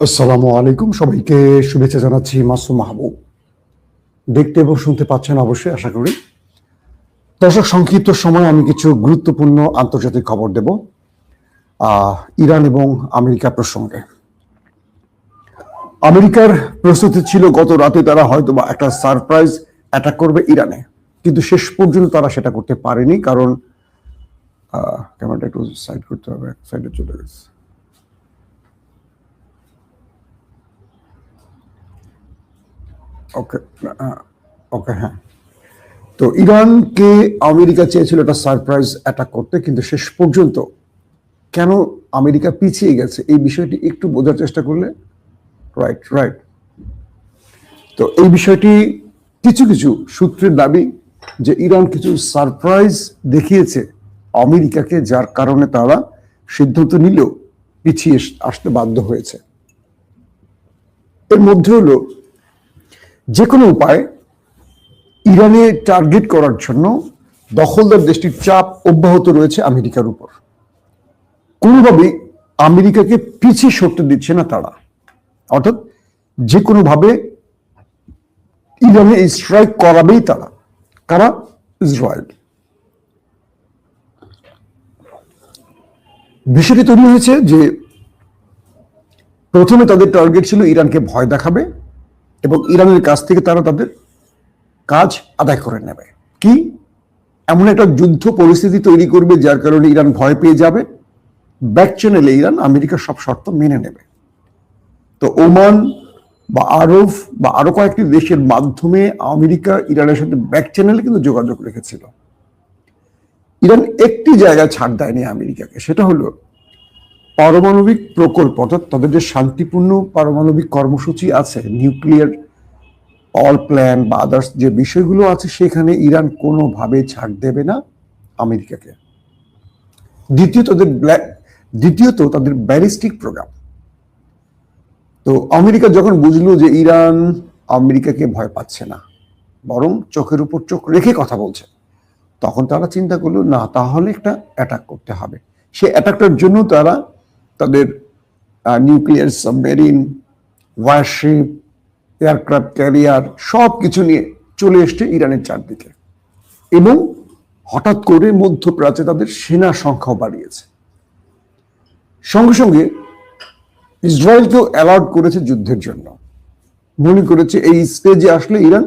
আসসালামু আলাইকুম। সবাইকে শুভেচ্ছা জানাচ্ছি মাসুম মাহবুব। দেখতে এবং শুনতে পাচ্ছেন অবশ্যই, আশা করি। দর্শক, সংক্ষিপ্ত সময় আমি কিছু গুরুত্বপূর্ণ আন্তর্জাতিক খবর দেব ইরান এবং আমেরিকা প্রসঙ্গে। আমেরিকার প্রস্তুতি ছিল, গত রাতে তারা হয়তো বা একটা সারপ্রাইজ অ্যাটাক করবে ইরানে। কিন্তু শেষ পর্যন্ত তারা সেটা করতে পারেনি, কারণ ক্যামেরাটা একটু সাইড করতে হবে সাইডে চলে গেছে। ওকে ওকে হ্যাঁ। তো ইরানকে আমেরিকা চেয়েছিল একটা সারপ্রাইজ অ্যাটাক করতে, কিন্তু শেষ পর্যন্ত কেন আমেরিকা পিছিয়ে গেছে? এই বিষয়টি একটু বোঝার চেষ্টা করলে রাইট রাইট তো এই বিষয়টি কিছু কিছু সূত্রের দাবি যে ইরান কিছু সারপ্রাইজ দেখিয়েছে আমেরিকাকে, যার কারণে তারা সিদ্ধান্ত নিলেও পিছিয়ে আসতে বাধ্য হয়েছে। এর মধ্যে হলো যে কোনো উপায় ইরানে টার্গেট করার জন্য দখলদার দেশটির চাপ অব্যাহত রয়েছে আমেরিকার উপর। কোনোভাবেই আমেরিকাকে পিছিয়ে সরতে দিচ্ছে না তারা। অর্থাৎ যে কোনোভাবে ইরানে স্ট্রাইক করাবেই তারা। কারা? ইসরায়েল। বিষয়টি তৈরি হয়েছে যে প্রথমে তাদের টার্গেট ছিল ইরানকে ভয় দেখাবে এবং ইরানের কাছ থেকে তারা তাদের কাজ আদায় করে নেবে। কি? এমন একটা যুদ্ধ পরিস্থিতি তৈরি করবে যার কারণে ইরান ভয় পেয়ে যাবে। ব্যাক চ্যানেলে ইরান আমেরিকার সব শর্ত মেনে নেবে। তো ওমান বা আরব বা আরও কয়েকটি দেশের মাধ্যমে আমেরিকা ইরানের সাথে ব্যাক চ্যানেলে কিন্তু যোগাযোগ রেখেছিল। ইরান একটি জায়গায় ছাড় দেয়নি আমেরিকাকে, সেটা হলো পারমাণবিক প্রকল্প, অর্থাৎ তাদের যে শান্তিপূর্ণ পারমাণবিক কর্মসূচি আছে, নিউক্লিয়ার অল প্ল্যান বা আদার্স যে বিষয়গুলো আছে, সেখানে ইরান কোনোভাবে ছাড় দেবে না আমেরিকাকে। দ্বিতীয় তাদের ব্ল্যাক দ্বিতীয়ত তাদের ব্যালিস্টিক প্রোগ্রাম। তো আমেরিকা যখন বুঝলো যে ইরান আমেরিকাকে ভয় পাচ্ছে না, বরং চোখের উপর চোখ রেখে কথা বলছে, তখন তারা চিন্তা করল, না, তাহলে একটা অ্যাটাক করতে হবে। সে অ্যাটাকটার জন্য তারা তাদের nuclear submarine warship aircraft carrier সব কিছু নিয়ে চলে এসছে ইরানের চারদিকে। এবং হঠাৎ করে মধ্যপ্রাচ্যে তাদের সেনা সংখ্যাও বাড়িয়েছে। সঙ্গে সঙ্গে ইসরায়েলকেও অ্যালার্ট করেছে যুদ্ধের জন্য। মনে করেছে এই স্টেজে আসলে ইরান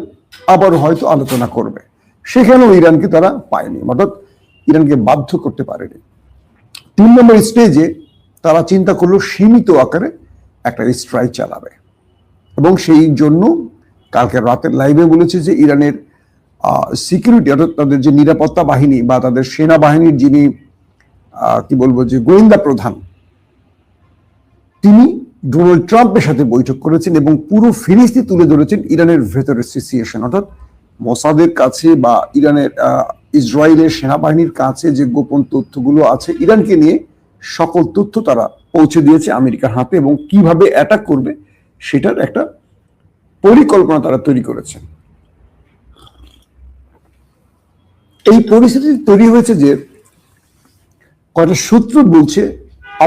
আবার হয়তো আলোচনা করবে। সেখানেও ইরানকে তারা পায়নি, অর্থাৎ ইরানকে বাধ্য করতে পারেনি। তিন নম্বর স্টেজে তারা চিন্তা করল সীমিত আকারে একটা স্ট্রাইক চালাবে। এবং সেই জন্য কালকে রাতের লাইভে বলেছে যে ইরানের সিকিউরিটি অর্থাৎ তাদের যে নিরাপত্তা বাহিনী বা তাদের সেনাবাহিনীর যিনি কি বলব যে গোয়েন্দা প্রধান, তিনি ডোনাল্ড ট্রাম্পের সাথে বৈঠক করেছেন এবং পুরো ফিরিস্তি তুলে ধরেছেন ইরানের ভেতরের সিচুয়েশন অর্থাৎ মোসাদের কাছে বা ইরানের ইসরায়েলের সেনাবাহিনীর কাছে যে গোপন তথ্যগুলো আছে, ইরানকে নিয়ে সকল তথ্য তারা পৌঁছে দিয়েছে আমেরিকার হাতে এবং কীভাবে অ্যাটাক করবে সেটার একটা পরিকল্পনা তারা তৈরি করেছে। এই পরিস্থিতি তৈরি হয়েছে যে কয়েকটা সূত্র বলছে,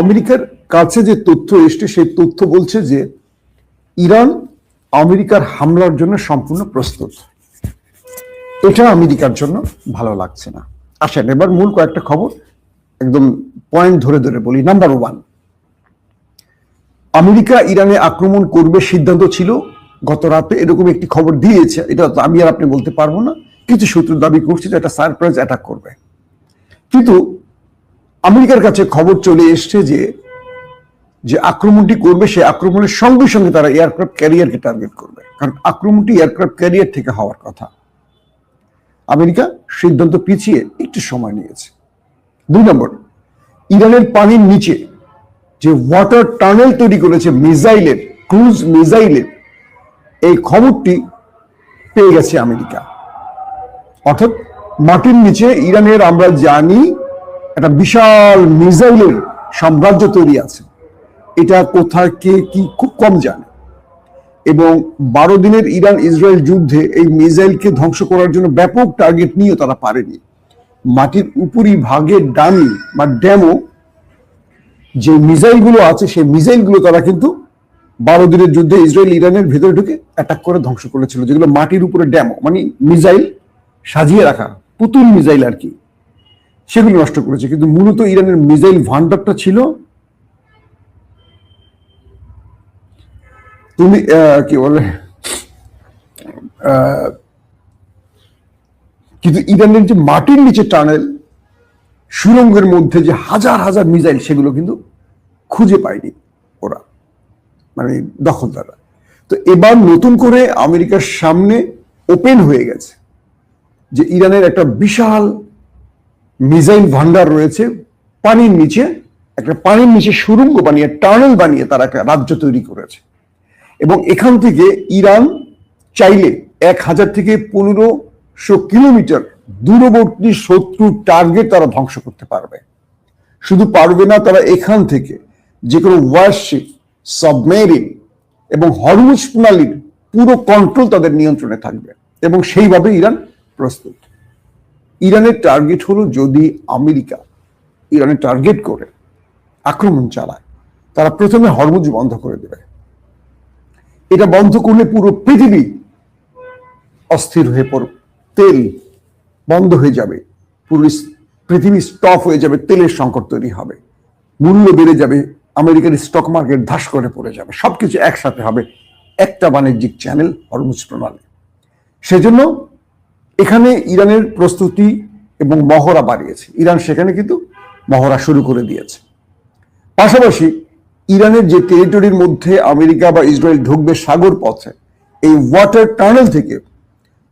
আমেরিকার কাছে যে তথ্য এসছে সেই তথ্য বলছে যে ইরান আমেরিকার হামলার জন্য সম্পূর্ণ প্রস্তুত। এটা আমেরিকার জন্য ভালো লাগছে না। আসেন, এবার মূল কয়েকটা খবর। একদম পয়েন্ট ধরে ধরে বলি নাম্বার ওয়ান আমেরিকা ইরানে আক্রমণ করবে সিদ্ধান্ত ছিল, গত রাতে এরকম একটি খবর দিয়েছে, এটা আমি আর আপনি বলতে পারব না, কিছু সূত্র দাবি করছে যে একটা সারপ্রাইজ অ্যাটাক করবে। কিন্তু আমেরিকার কাছে খবর চলে এসছে যে যে আক্রমণটি করবে, সেই আক্রমণের সঙ্গে সঙ্গে তারা এয়ারক্রাফট ক্যারিয়ারকে টার্গেট করবে। কারণ আক্রমণটি এয়ারক্রাফট ক্যারিয়ার থেকে হওয়ার কথা। আমেরিকা সিদ্ধান্ত পিছিয়ে একটু সময় নিয়েছে। দুই নম্বর, ইরানের পানির নিচে যে ওয়াটার টানেল তৈরি করেছে মিসাইলের, ক্রুজ মিসাইলের, এই খবরটি পেয়ে গেছে আমেরিকা। অর্থাৎ মাটির নিচে ইরানের আমরা জানি একটা বিশাল মিসাইলের সাম্রাজ্য তৈরি আছে। এটা কোথায়, কে কি খুব কম জানে। এবং বারো দিনের ইরান ইসরায়েল যুদ্ধে এই মিসাইলকে ধ্বংস করার জন্য ব্যাপক টার্গেট নিয়েও তারা পারেনি। মাটির উপরি ভাগের ডামি বা ড্যামো যে মিসাইলগুলো আছে, সেই মিসাইলগুলো তারা কিন্তু বারো দিনের যুদ্ধে ইসরায়েল ইরানের ভেতরে ঢুকে অ্যাটাক করে ধ্বংস করেছিল, যেগুলো মাটির উপরে ড্যামো মানে মিসাইল সাজিয়ে রাখা, পুতুল মিসাইল আর কি, সেগুলো নষ্ট করেছে। কিন্তু মূলত ইরানের মিসাইল ভান্ডারটা ছিল, তুমি কি বলে কিন্তু ইরানের যে মাটির নিচে টানেল, সুরঙ্গের মধ্যে যে হাজার হাজার মিসাইল, সেগুলো কিন্তু খুঁজে পায়নি ওরা মানে দখলদাররা। তো এবার নতুন করে আমেরিকার সামনে ওপেন হয়ে গেছে যে ইরানের একটা বিশাল মিসাইল ভান্ডার রয়েছে, পানির নিচে, একটা পানির নিচে সুরঙ্গ বানিয়ে, টানেল বানিয়ে তারা একটা রাজ্য তৈরি করেছে। এবং এখান থেকে ইরান চাইলে এক হাজার থেকে পনেরোশো কিলোমিটার দূরবর্তী শত্রুর টার্গেট তারা ধ্বংস করতে পারবে। শুধু পারবে না, তারা এখান থেকে যে কোনো ওয়ারশিপ সাবমেরিন এবং হরমুজ প্রণালীর পুরো কন্ট্রোল তাদের নিয়ন্ত্রণে থাকবে এবং সেইভাবে ইরান প্রস্তুত। ইরানের টার্গেট হলো যদি আমেরিকা ইরানের টার্গেট করে, আক্রমণ চালায়, তারা প্রথমে হরমুজ বন্ধ করে দেবে। এটা বন্ধ করলে পুরো পৃথিবী অস্থির হয়ে পড়বে। তেল বন্ধ হয়ে যাবে, পুরো পৃথিবী স্টপ হয়ে যাবে, তেলের সংকট তৈরি হবে, মূল্য বেড়ে যাবে, আমেরিকার স্টক মার্কেট ধাস করে পড়ে যাবে, সবকিছু একসাথে হবে, একটা বাণিজ্যিক চ্যানেল হরমুজ প্রণালী। সেজন্য এখানে ইরানের প্রস্তুতি এবং মহড়া বাড়িয়েছে। ইরান সেখানে কিন্তু মহড়া শুরু করে দিয়েছে। পাশাপাশি ইরানের যে টেরিটরির মধ্যে আমেরিকা বা ইসরায়েল ঢুকবে সাগর পথে, এই ওয়াটার টানেল থেকে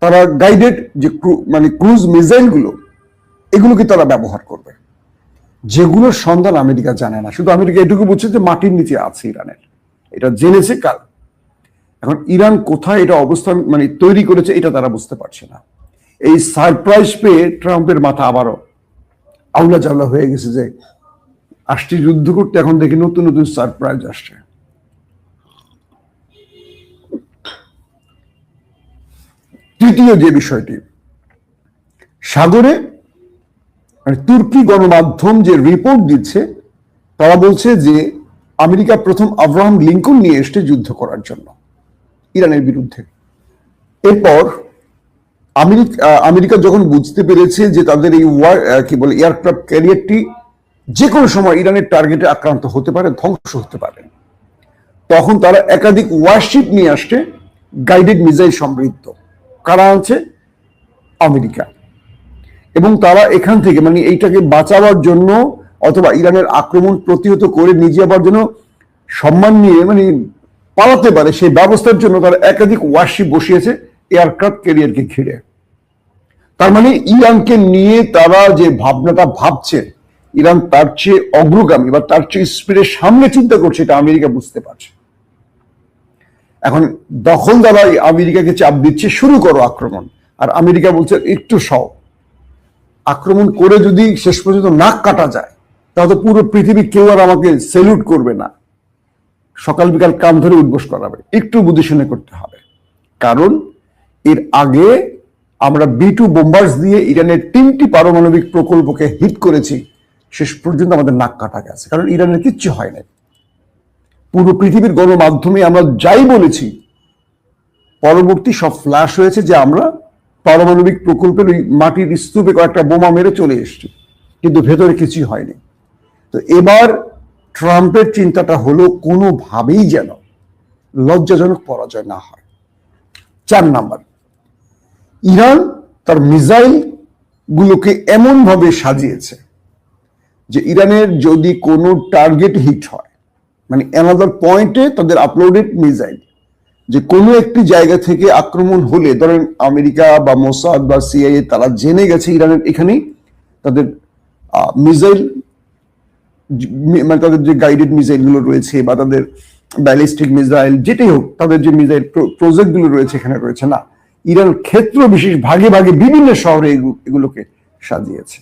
তারা গাইডেড যে মানে ক্রুজ মিসাইলগুলো এগুলোকে তারা ব্যবহার করবে। যেগুলোর সন্ধান আমেরিকা জানে না। শুধু আমেরিকা এটুকু বুঝছে যে মাটির নিচে আছে ইরানের। এটা জেনেছে কাল এখন ইরান কোথায় এটা অবস্থান মানে তৈরি করেছে এটা তারা বুঝতে পারছে না। এই সারপ্রাইজ পেয়ে ট্রাম্পের মাথা আবারও আউলা চাউলা হয়ে গেছে যে আসছে যুদ্ধ করতে এখন দেখি নতুন নতুন সারপ্রাইজ আসছে। তৃতীয় যে বিষয়টি, সাগরে মানে তুর্কি গণমাধ্যম যে রিপোর্ট দিচ্ছে, তারা বলছে যে আমেরিকা প্রথম আব্রাহাম লিঙ্কন নিয়ে এসছে যুদ্ধ করার জন্য, ইরানের বিরুদ্ধে। এরপর আমেরিকা আমেরিকা যখন বুঝতে পেরেছে যে তাদের এই ওয়ার কি বলে এয়ারক্রাফট ক্যারিয়ারটি যে কোনো সময় ইরানের টার্গেটে আক্রান্ত হতে পারে, ধ্বংস হতে পারে। তখন তারা একাধিক ওয়ারশিপ নিয়ে আসছে গাইডেড মিসাইল সমৃদ্ধ। কারা আছে? আমেরিকা। এবং তারা এখান থেকে মানে এইটাকে বাঁচাবার জন্য অথবা ইরানের আক্রমণ প্রতিহত করে নিজে আবার যেন সম্মান নিয়ে মানে পালাতে পারে, সেই ব্যবস্থার জন্য তারা একাধিক ওয়ারশিপ বসিয়েছে এয়ারক্রাফট ক্যারিয়ারকে ঘিরে। তার মানে ইরানকে নিয়ে তারা যে ভাবনাটা ভাবছে, ইরান তার চেয়ে অগ্রগামী বা তার চেয়ে স্পিডের সামনে চিন্তা করছে, এটা আমেরিকা বুঝতে পারছে। এখন দখল দখলদারাই আমেরিকাকে চাপ দিচ্ছে, শুরু করো আক্রমণ। আর আমেরিকা বলছে, একটু সহ আক্রমণ করে যদি শেষ পর্যন্ত নাক কাটা যায়, তাহলে পুরো পৃথিবী কেউ আর আমাকে সেলুট করবে না। সকাল বিকাল কাম ধরে উদ্বোস করাবে, একটু বুদ্ধি শুনে করতে হবে। কারণ এর আগে আমরা বি টু বোম্বার্স দিয়ে ইরানের তিনটি পারমাণবিক প্রকল্পকে হিট করেছি, শেষ পর্যন্ত আমাদের নাক কাটা গেছে। কারণ ইরানের কিচ্ছু হয় নাই। পুরো পৃথিবীর গণমাধ্যমে আমরা যাই বলেছি, পরবর্তী সব ফ্ল্যাশ হয়েছে যে আমরা পারমাণবিক প্রকল্পের ওই মাটির স্তূপে কয়েকটা বোমা মেরে চলে এসেছি, কিন্তু ভেতরে কিছুই হয়নি। তো এবার ট্রাম্পের চিন্তাটা হলো কোনোভাবেই যেন লজ্জাজনক পরাজয় না হয়। চার নাম্বার, ইরান তার মিসাইল গুলোকে এমন ভাবে সাজিয়েছে যে ইরানের যদি কোনো টার্গেট হিট হয় মানে অ্যানাদার পয়েন্টে তাদের আপলোডেড মিসাইল যে কোনো একটি জায়গা থেকে আক্রমণ হলে, ধরেন আমেরিকা বা মোসাদ বা সিআইএ তারা জেনে গেছে ইরানের এখানেই তাদের মিসাইল মানে তাদের যে গাইডেড মিসাইলগুলো রয়েছে বা তাদের ব্যালিস্টিক মিসাইল যেটাই হোক, তাদের যে মিসাইল প্রজেক্টগুলো রয়েছে এখানে রয়েছে না, ইরান ক্ষেত্র বিশেষ ভাগে ভাগে বিভিন্ন শহরে এগু- এগুলোকে সাজিয়েছে।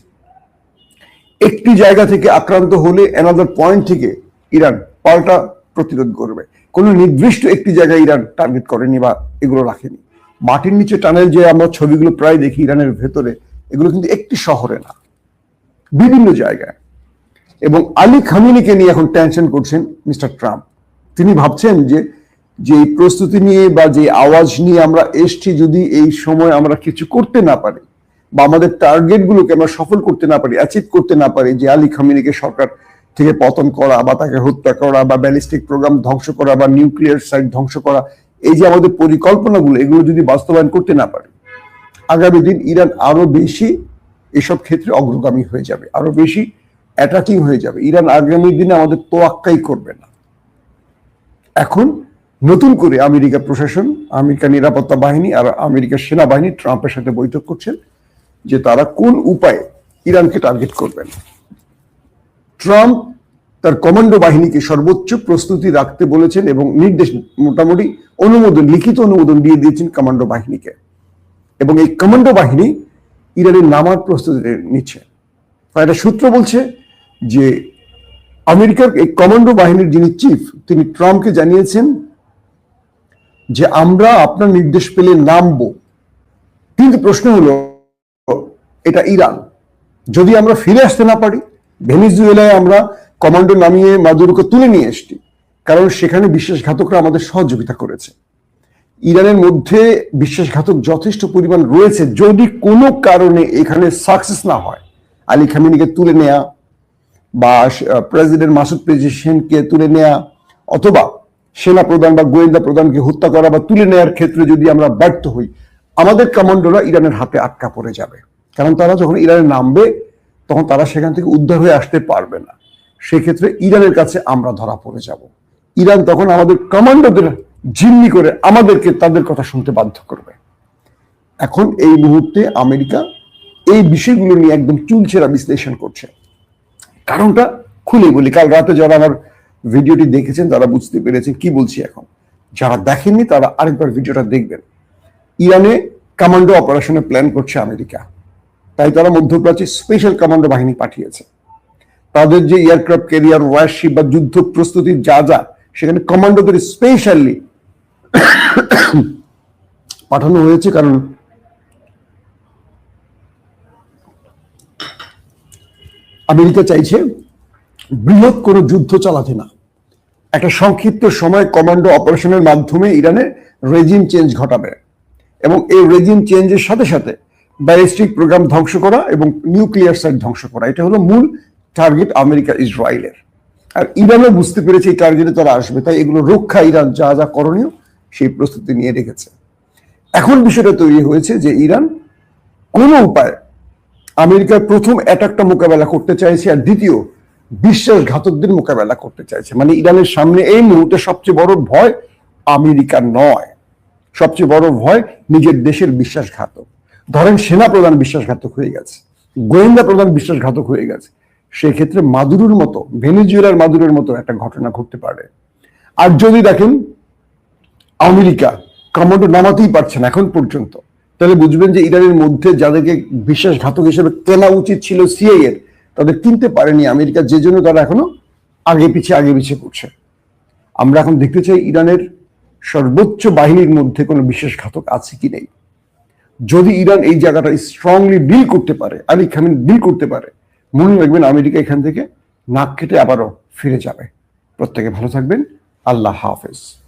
একটি জায়গা থেকে আক্রান্ত হলে অ্যানাদার পয়েন্ট থেকে ইরান পাল্টা প্রতিরোধ করবে। কোনো নির্দিষ্ট একটি জায়গায় ইরান টার্গেট করেনি বা এগুলো রাখেনি। মাটির নিচে টানেল যে আমরা ছবিগুলো প্রায় দেখি ইরানের ভেতরে, এগুলো কিন্তু একটি শহরে না। বিভিন্ন জায়গায়। এবং আলী খামিনিকে নিয়ে এখন টেনশন করছেন মিস্টার ট্রাম্প। তিনি ভাবছেন যে যে প্রস্তুতি নিয়ে বা যে আওয়াজ নিয়ে আমরা এসছি যদি এই সময় আমরা কিছু করতে না পারি, বা আমাদের টার্গেট গুলোকে আমরা সফল করতে না পারি অ্যাচিভ করতে না পারি, যে আলী খামিনিকে সরকার থেকে পতন করা বা তাকে হত্যা করা বা ব্যালিস্টিক প্রোগ্রাম ধ্বংস করা বা নিউক্লিয়ার সাইট ধ্বংস করা, এই যে আমাদের পরিকল্পনাগুলো, এগুলো যদি বাস্তবায়ন করতে না পারি, আগামী দিন ইরান আরও বেশি এসব ক্ষেত্রে অগ্রগামী হয়ে যাবে, আরও বেশি অ্যাটাকিং হয়ে যাবে। ইরান আগামী দিনে আমাদের তোয়াক্কাই করবে না। এখন নতুন করে আমেরিকা প্রশাসন, আমেরিকা নিরাপত্তা বাহিনী আর আমেরিকার সেনাবাহিনী ট্রাম্পের সাথে বৈঠক করছেন যে তারা কোন উপায়ে ইরানকে টার্গেট করবেন। ট্রাম্প তার কমান্ডো বাহিনীকে সর্বোচ্চ প্রস্তুতি রাখতে বলেছেন এবং নির্দেশ মোটামুটি অনুমোদন, লিখিত অনুমোদন দিয়ে দিয়েছেন কমান্ডো বাহিনীকে। এবং এই কমান্ডো বাহিনী ইরানের নামার প্রস্তুতি নিচ্ছে। একটা সূত্র বলছে যে আমেরিকার এই কমান্ডো বাহিনীর যিনি চিফ, তিনি ট্রাম্পকে জানিয়েছেন যে আমরা আপনার নির্দেশ পেলে নামবো। কিন্তু প্রশ্ন হলো, এটা ইরান। যদি আমরা ফিরে আসতে না পারি ভেনিজুয়েলায় আমরা কমান্ডো নামিয়ে মাদুরোকে তুলে নিয়ে এসছি, কারণ সেখানে বিশ্বাসঘাতকরা আমাদের সহযোগিতা করেছে। ইরানের মধ্যে বিশ্বাসঘাতক যথেষ্ট পরিমাণ রয়েছে, যদি কোনো কারণে এখানে সাকসেস না হয়, আলী খামিনিকে তুলে নেয়া বা প্রেসিডেন্ট মাসুদ পেজিশনকে তুলে নেয়া, অথবা সেনা প্রধান বা গোয়েন্দা প্রধানকে হত্যা করা বা তুলে নেয়ার ক্ষেত্রে যদি আমরা ব্যর্থ হই, আমাদের কমান্ডোরা ইরানের হাতে আটকা পড়ে যাবে। কারণ তারা যখন ইরানে নামবে তখন তারা সেখান থেকে উদ্ধার হয়ে আসতে পারবে না। সেক্ষেত্রে ইরানের কাছে আমরা ধরা পড়ে যাব। ইরান তখন আমাদের কমান্ডোদের জিম্মি করে আমাদেরকে তাদের কথা শুনতে বাধ্য করবে। এখন এই মুহূর্তে আমেরিকা এই বিষয়গুলো নিয়ে একদম চুলছেরা বিশ্লেষণ করছে। কারণটা খুলে বলি, কাল রাতে যারা আমার ভিডিওটি দেখেছেন তারা বুঝতে পেরেছেন কি বলছি এখন। যারা দেখেননি তারা আরেকবার ভিডিওটা দেখবেন। ইরানে কমান্ডো অপারেশনের প্ল্যান করছে আমেরিকা। তাই তারা মধ্যপ্রাচ্যে স্পেশাল কমান্ডো বাহিনী পাঠিয়েছে। তাদের যে এয়ারক্রাফট ক্যারিয়ার ওয়ারশিপ বা যুদ্ধ প্রস্তুতির যা যা, সেখানে কমান্ডোদের স্পেশালি পাঠানো হয়েছে কারণ আমেরিকা চাইছে বৃহৎ কোনো যুদ্ধ চালাতে না। একটা সংক্ষিপ্ত সময় কমান্ডো অপারেশনের মাধ্যমে ইরানের রেজিম চেঞ্জ ঘটাবে এবং এই রেজিম চেঞ্জের সাথে সাথে ব্যালিস্টিক প্রোগ্রাম ধ্বংস করা এবং নিউক্লিয়ার সাইট ধ্বংস করা। এটা হলো মূল টার্গেট আমেরিকা ইসরায়েলের। আর ইরানও বুঝতে পেরেছে এই টার্গেটে তারা আসবে, তাই এগুলো রক্ষা ইরান যা যা করণীয় সেই প্রস্তুতি নিয়ে রেখেছে। এখন বিষয়টা তৈরি হয়েছে যে ইরান কোনো উপায় আমেরিকার প্রথম অ্যাটাকটা মোকাবেলা করতে চাইছে আর দ্বিতীয় বিশ্বাসঘাতকদের মোকাবেলা করতে চাইছে। মানে ইরানের সামনে এই মুহূর্তে সবচেয়ে বড় ভয় আমেরিকা নয়। সবচেয়ে বড় ভয় নিজের দেশের বিশ্বাসঘাতক। ধরেন সেনা প্রধান বিশ্বাসঘাতক হয়ে গেছে, গোয়েন্দা প্রধান বিশ্বাসঘাতক হয়ে গেছে, সেক্ষেত্রে মাদুরুর মতো, ভেনেজুয়েলার মাদুরের মতো একটা ঘটনা ঘটতে পারে। আর যদি দেখেন, আমেরিকা কমান্ডো নামাতেই পারছে না এখন পর্যন্ত। তাহলে বুঝবেন যে ইরানের মধ্যে যাদেরকে বিশ্বাসঘাতক হিসেবে কেনা উচিত ছিল সিআই এর তাদের কিনতে পারেনি আমেরিকা, যে জন্য তারা এখনও আগে পিছিয়ে আগে পিছিয়ে করছে আমরা এখন দেখতে চাই ইরানের সর্বোচ্চ বাহিনীর মধ্যে কোনো বিশ্বাসঘাতক আছে কি নেই। যদি ইরান এই জায়গাটা স্ট্রংলি ডিল করতে পারে, আলী খামিন ডিল করতে পারে, মনে রাখবেন আমেরিকা এখান থেকে নাক কেটে আবারও ফিরে যাবে। প্রত্যেকে ভালো থাকবেন। আল্লাহ হাফেজ।